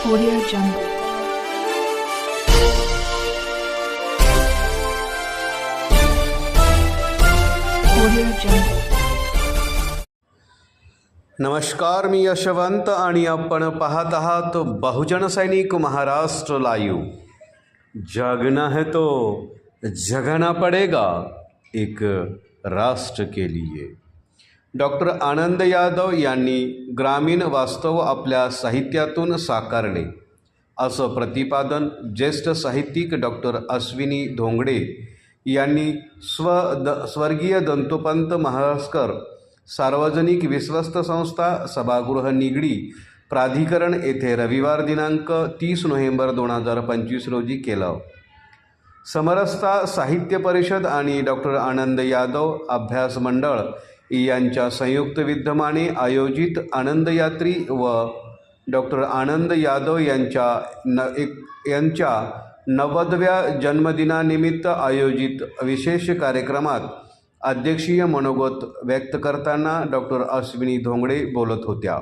Audio Jungle. Audio Jungle. नमस्कार मी यशवंत आणि आपण पाहत आहात बहुजन सैनिक महाराष्ट्र लाईव्ह जगना है तो जगना पडेगा, एक राष्ट्र के लिए डॉक्टर आनंद यादव यांनी ग्रामीण वास्तव आपल्या साहित्यातून साकारले. असं प्रतिपादन ज्येष्ठ साहित्यिक डॉक्टर अश्विनी धोंगडे यांनी स्व द स्वर्गीय दंतोपंत महास्कर सार्वजनिक विश्वस्त संस्था सभागृह निगडी प्राधिकरण येथे रविवार दिनांक तीस नोव्हेंबर दोन हजार पंचवीस रोजी केलं. समरसता साहित्य परिषद आणि डॉक्टर आनंद यादव अभ्यास मंडळ यांच्या संयुक्त विद्यमाने आयोजित आनंदयात्री व डॉक्टर आनंद यादव यांच्या न एक यांच्या नव्वदव्या जन्मदिनानिमित्त आयोजित विशेष कार्यक्रमात अध्यक्षीय मनोगत व्यक्त करताना डॉक्टर अश्विनी धोंगडे बोलत होत्या.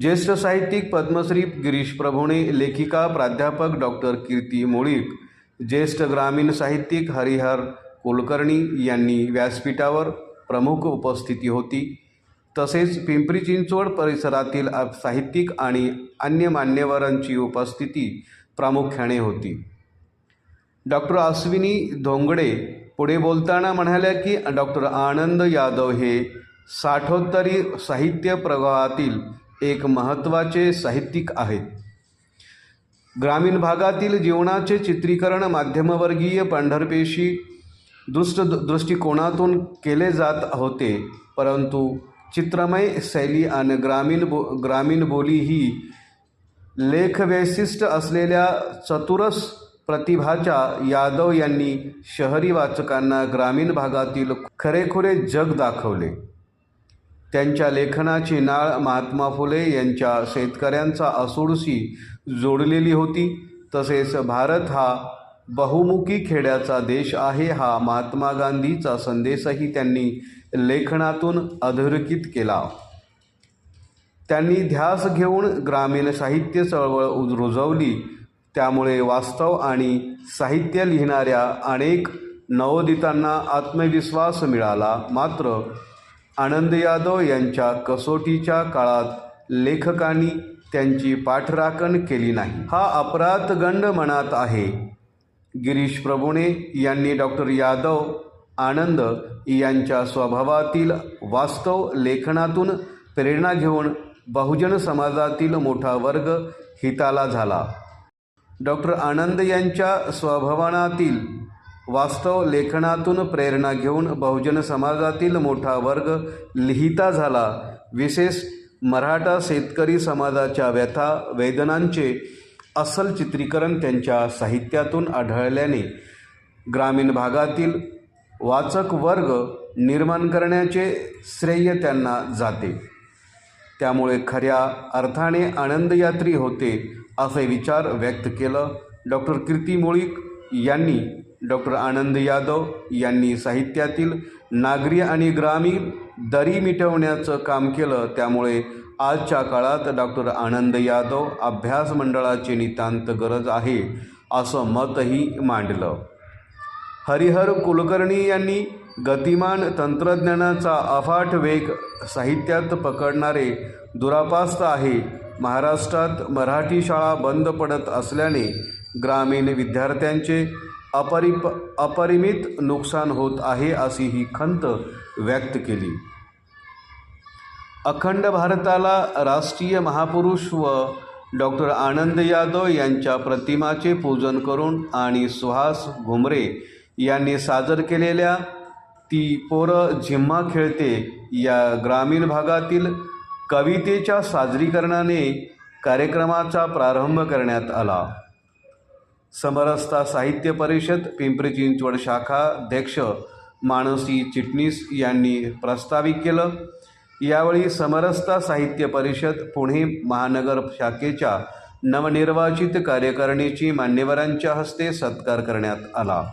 ज्येष्ठ साहित्यिक पद्मश्री गिरीश प्रभुणे लेखिका प्राध्यापक डॉक्टर कीर्ती मुळीक ज्येष्ठ ग्रामीण साहित्यिक हरिहर कुलकर्णी यांनी व्यासपीठावर प्रमुख उपस्थिती होती. तसेच पिंपरी चिंचवड परिसरातील साहित्यिक आणि अन्य मान्यवरांची उपस्थिती प्रामुख्याने होती. डॉक्टर अश्विनी धोंगडे पुढे बोलताना म्हणाल्या की डॉक्टर आनंद यादव हे साठोत्तरी साहित्य प्रवाहातील एक महत्त्वाचे साहित्यिक आहेत. ग्रामीण भागातील जीवनाचे चित्रीकरण माध्यमवर्गीय पांढरपेशी दृष्ट दृष्टिकोनातून केले जात होते परंतु चित्रमय शैली आणि ग्रामीण बो ग्रामीण बोली ही लेखवैशिष्ट असलेल्या चतुरस प्रतिभाच्या यादव यांनी शहरी वाचकांना ग्रामीण भागातील खरेखुरे जग दाखवले. त्यांच्या लेखनाची नाळ महात्मा फुले यांच्या शेतकऱ्यांचा असूडशी जोडलेली होती तसेच भारत हा बहुमुखी खेड्याचा देश आहे हा महात्मा गांधीचा संदेशही त्यांनी लेखनातून अधोरेखित केला. त्यांनी ध्यास घेऊन ग्रामीण साहित्य चळवळ उज- रुजवली. त्यामुळे वास्तव आणि साहित्य लिहिणाऱ्या अनेक नवोदितांना आत्मविश्वास मिळाला. मात्र आनंद यादव यांच्या कसोटीच्या काळात लेखकांनी त्यांची पाठराखण केली नाही. हा अपराध गंड मनात आहे. गिरीश प्रभुणे यांनी डॉक्टर यादव आनंद यांच्या स्वभावातील वास्तव लेखनातून प्रेरणा घेऊन बहुजन समाजातील मोठा वर्ग हिताला झाला. डॉक्टर आनंद यांच्या स्वभावनातील वास्तव लेखनातून प्रेरणा घेऊन बहुजन समाजातील मोठा वर्ग लिहिता झाला. विशेष मराठा शेतकरी समाजाच्या व्यथा वेदनांचे अस्सल चित्रीकरण त्यांच्या साहित्यातून आढळल्याने ग्रामीण भागातील वाचक वर्ग निर्माण करण्याचे श्रेय त्यांना जाते. त्यामुळे खऱ्या अर्थाने आनंदयात्री होते असे विचार व्यक्त केलं डॉक्टर कीर्ती मुळीक यांनी. डॉक्टर आनंद यादव यांनी साहित्यातील नागरी आणि ग्रामीण दरी मिटवण्याचं काम केलं. त्यामुळे आजच्या काळात डॉक्टर आनंद यादव अभ्यास मंडळाची नितांत गरज आहे असं मतही मांडलं. हरिहर कुलकर्णी यांनी गतिमान तंत्रज्ञानाचा अफाट वेग साहित्यात पकडणारे दुरापास्त आहे. महाराष्ट्रात मराठी शाळा बंद पडत असल्याने ग्रामीण विद्यार्थ्यांचे अपरिप अपरिमित नुकसान होत आहे अशी ही खंत व्यक्त केली. अखंड भारताला राष्ट्रीय महापुरुष व डॉक्टर आनंद यादव यांच्या प्रतिमाचे पूजन करून आणि सुहास घुमरे यांनी सादर केलेल्या ती पोरं झिम्मा खेळते या ग्रामीण भागातील कवितेच्या सादरीकरणाने कार्यक्रमाचा प्रारंभ करण्यात आला. समरसता साहित्य परिषद पिंपरी चिंचवड शाखा अध्यक्ष मानसी चिटणीस यांनी प्रस्तावित केलं. यावेळी समरसता साहित्य परिषद पुणे महानगर शाखेच्या नवनिर्वाचित कार्यकारिणीची मान्यवरांच्या हस्ते सत्कार करण्यात आला.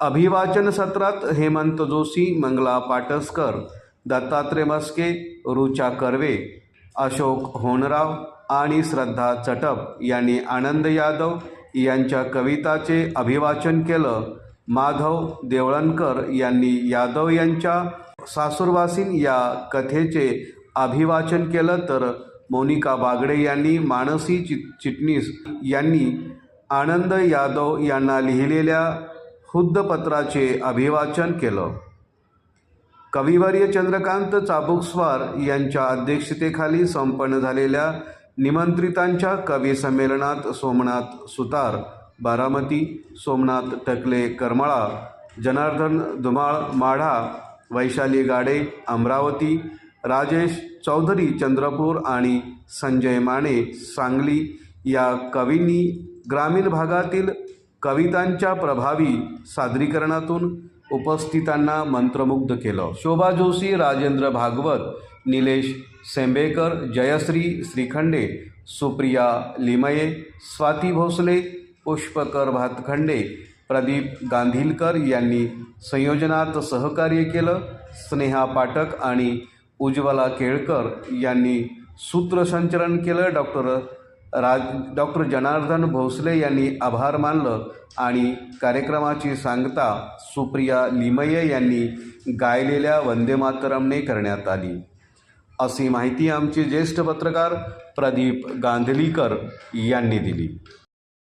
अभिवाचन सत्रात हेमंत जोशी मंगला पाटसकर दत्तात्रय मस्के रुचा कर्वे अशोक होनराव आणि श्रद्धा चटप यांनी आनंद यादव यांच्या कविताचे अभिवाचन केलं. माधव देवळणकर यांनी यादव यांच्या सासूरवासीन या कथेचे अभिवाचन केलं तर मोनिका बागडे यांनी मानसी चिट चिटणीस यांनी आनंद यादव यांना लिहिलेल्या हुद्दपत्राचे अभिवाचन केलं. कविवर्य चंद्रकांत चाबुकस्वार यांच्या अध्यक्षतेखाली संपन्न झालेल्या निमंत्रितांच्या कवी संमेलनात सोमनाथ सुतार बारामती सोमनाथ टकले करमाळा जनार्दन धुमाळ माढा वैशाली गाडे अमरावती राजेश चौधरी चंद्रपूर आणि संजय माने सांगली या कवींनी ग्रामीण भागातील कवितांच्या प्रभावी सादरीकरणातून उपस्थितांना मंत्रमुग्ध केलं. शोभा जोशी राजेंद्र भागवत निलेश सेंबेकर जयश्री श्रीखंडे सुप्रिया लिमये स्वाती भोसले पुष्पकर भातखंडे प्रदीप गांधीलकर यांनी संयोजनात सहकार्य केलं. स्नेहा पाठक आणि उज्ज्वला केळकर यांनी सूत्रसंचलन केलं. डॉक्टर राज डॉक्टर जनार्दन भोसले यांनी आभार मानलं आणि कार्यक्रमाची सांगता सुप्रिया लिमये यांनी गायलेल्या वंदेमातरमने करण्यात आली. अशी माहिती आमचे ज्येष्ठ पत्रकार प्रदीप गांधलीकर यांनी दिली.